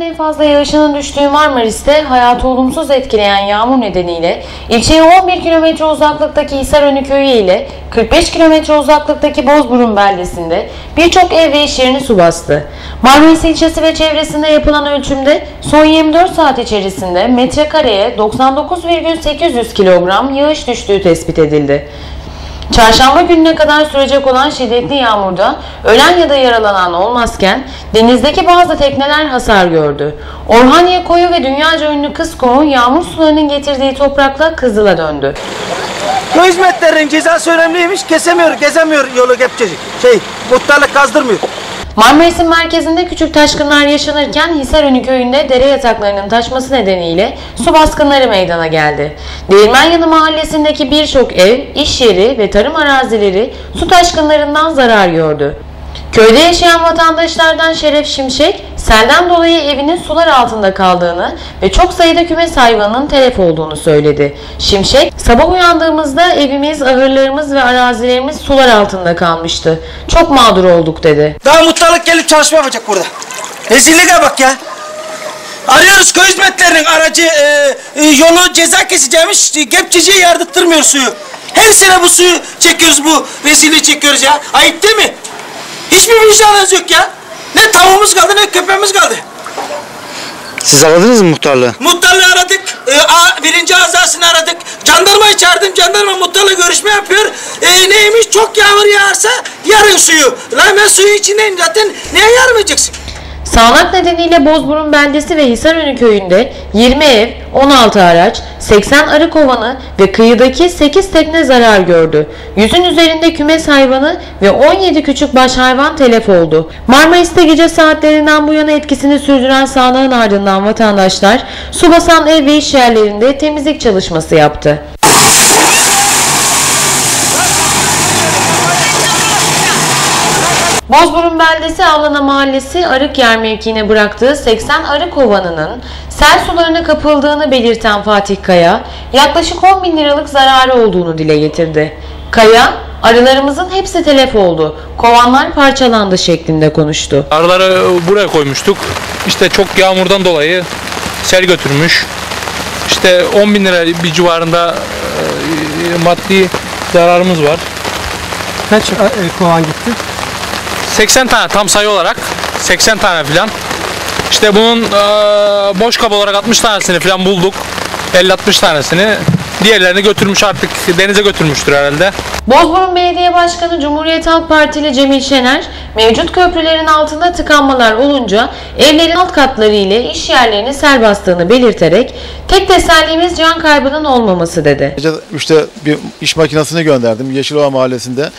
mevsimlerin en fazla yağışının düştüğü Marmaris'te hayatı olumsuz etkileyen yağmur nedeniyle ilçeye 11 kilometre uzaklıktaki Hisarönü köyü ile 45 kilometre uzaklıktaki Bozburun beldesinde birçok ev ve iş yerini su bastı. Marmaris ilçesi ve çevresinde yapılan ölçümde son 24 saat içerisinde metrekareye 99,800 kilogram yağış düştüğü tespit edildi. Çarşamba gününe kadar sürecek olan şiddetli yağmurda ölen ya da yaralanan olmazken denizdeki bazı tekneler hasar gördü. Orhaniye koyu ve dünyaca ünlü kız kumu yağmur sularının getirdiği toprakla kızıla döndü. Bu hizmetlerin cezası önemliymiş. Kesemiyor, gezemiyor yolu kepçeci. Şey, muhtarlık kazdırmıyor. Marmaris'in merkezinde küçük taşkınlar yaşanırken Hisarönü köyünde dere yataklarının taşması nedeniyle su baskınları meydana geldi. Değirmenyanı mahallesindeki birçok ev, iş yeri ve tarım arazileri su taşkınlarından zarar gördü. Köyde yaşayan vatandaşlardan Şeref Şimşek, selden dolayı evinin sular altında kaldığını ve çok sayıda kümes hayvanının telef olduğunu söyledi. Şimşek, sabah uyandığımızda evimiz, ahırlarımız ve arazilerimiz sular altında kalmıştı. Çok mağdur olduk dedi. Daha muhtarlık gelip çalışma yapacak burada. Rezilliğe bak ya. Arıyoruz köy hizmetlerinin aracı e, e, yolu ceza keseceğimiz e, kepçeciye yardırttırmıyor suyu. Her sene bu suyu çekiyoruz bu rezilliği çekiyoruz ya. Ayıp değil mi? Hiçbir vicdanınız yok ya. Ne tavuğumuz kaldı ne köpeğimiz kaldı. Siz aradınız mı muhtarlığı? Muhtarlığı aradık. E, a, birinci azasını aradık. Jandarmayı çağırdım. Jandarma muhtarla görüşme yapıyor. E, neymiş çok yağmur yağarsa yarın suyu. Lan ben suyun içindeyim zaten. Niye yarmayacaksın? Sağanak nedeniyle Bozburun beldesi ve Hisarönü köyünde 20 ev, 16 araç, 80 arı kovanı ve kıyıdaki 8 tekne zarar gördü. Yüzün üzerinde kümes hayvanı ve 17 küçük baş hayvan telef oldu. Marmaris'te gece saatlerinden bu yana etkisini sürdüren sağanağın ardından vatandaşlar su basan ev ve iş yerlerinde temizlik çalışması yaptı. Bozburun beldesi Avlana Mahallesi Arıkyer mevkiine bıraktığı 80 arı kovanının sel sularına kapıldığını belirten Fatih Kaya, yaklaşık 10 bin liralık zararı olduğunu dile getirdi. Kaya, arılarımızın hepsi telef oldu, kovanlar parçalandı şeklinde konuştu. Arıları buraya koymuştuk. İşte çok yağmurdan dolayı sel götürmüş. İşte 10 bin lira bir civarında e, maddi zararımız var. Kaç e, kovan gitti? 80 tane tam sayı olarak 80 tane filan. İşte bunun e, boş kap olarak 60 tanesini filan bulduk. 50-60 tanesini. Diğerlerini götürmüş artık denize götürmüştür herhalde. Bozburun Belediye Başkanı Cumhuriyet Halk Partili Cemil Şener, mevcut köprülerin altında tıkanmalar olunca evlerin alt katları ile iş yerlerini sel bastığını belirterek tek tesellimiz can kaybının olmaması dedi. Gece 3'te bir iş makinesini gönderdim. Yeşilova mahallesinde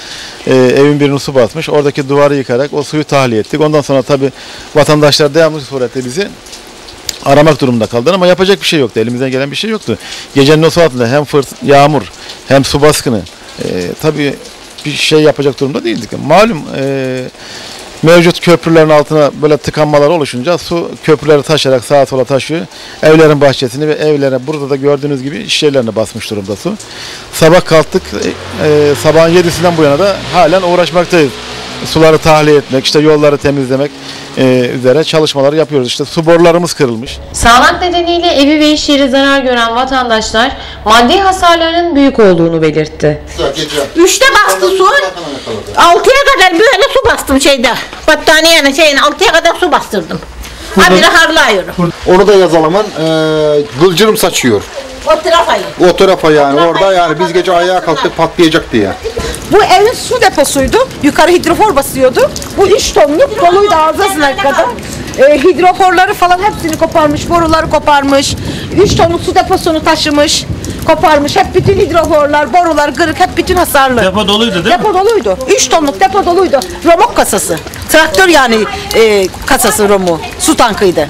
e, evin birini su basmış. Oradaki duvarı yıkarak o suyu tahliye ettik. Ondan sonra tabii vatandaşlar devamlı surette bizi aramak durumunda kaldılar ama yapacak bir şey yoktu. Elimizden gelen bir şey yoktu. Gecenin o saatinde hem fırt, yağmur hem su baskını e, tabii bir şey yapacak durumda değildik. Malum e, mevcut köprülerin altına böyle tıkanmalar oluşunca su köprüleri taşarak sağa sola taşıyor. Evlerin bahçesini ve evlere burada da gördüğünüz gibi iş yerlerini basmış durumda su. Sabah kalktık. E, e, sabahın 7'sinden bu yana da halen uğraşmaktayız. Suları tahliye etmek, işte yolları temizlemek e, üzere çalışmalar yapıyoruz. İşte su borularımız kırılmış. Sağanak nedeniyle evi ve iş yeri zarar gören vatandaşlar maddi hasarların büyük olduğunu belirtti. Üçte bastı su. Altıya kadar böyle su bastım şeyde. Battaniyenin şeyin altıya kadar su bastırdım. Habire harlıyorum. Onu da yazalaman e, gılcırım saçıyor. O trafayı. O tarafa yani orada yani biz gece ayağa kalktık patlayacak diye. Bu evin su deposuydu. Yukarı hidrofor basıyordu. Bu 3 tonluk doluydu ağzına kadar. E, hidroforları falan hepsini koparmış, boruları koparmış. 3 tonluk su deposunu taşımış, koparmış. Hep bütün hidroforlar, borular kırık, hep bütün hasarlı. Depo doluydu değil mi? Depo doluydu. 3 tonluk depo doluydu. Romok kasası. Traktör yani e, kasası romu. Su tankıydı.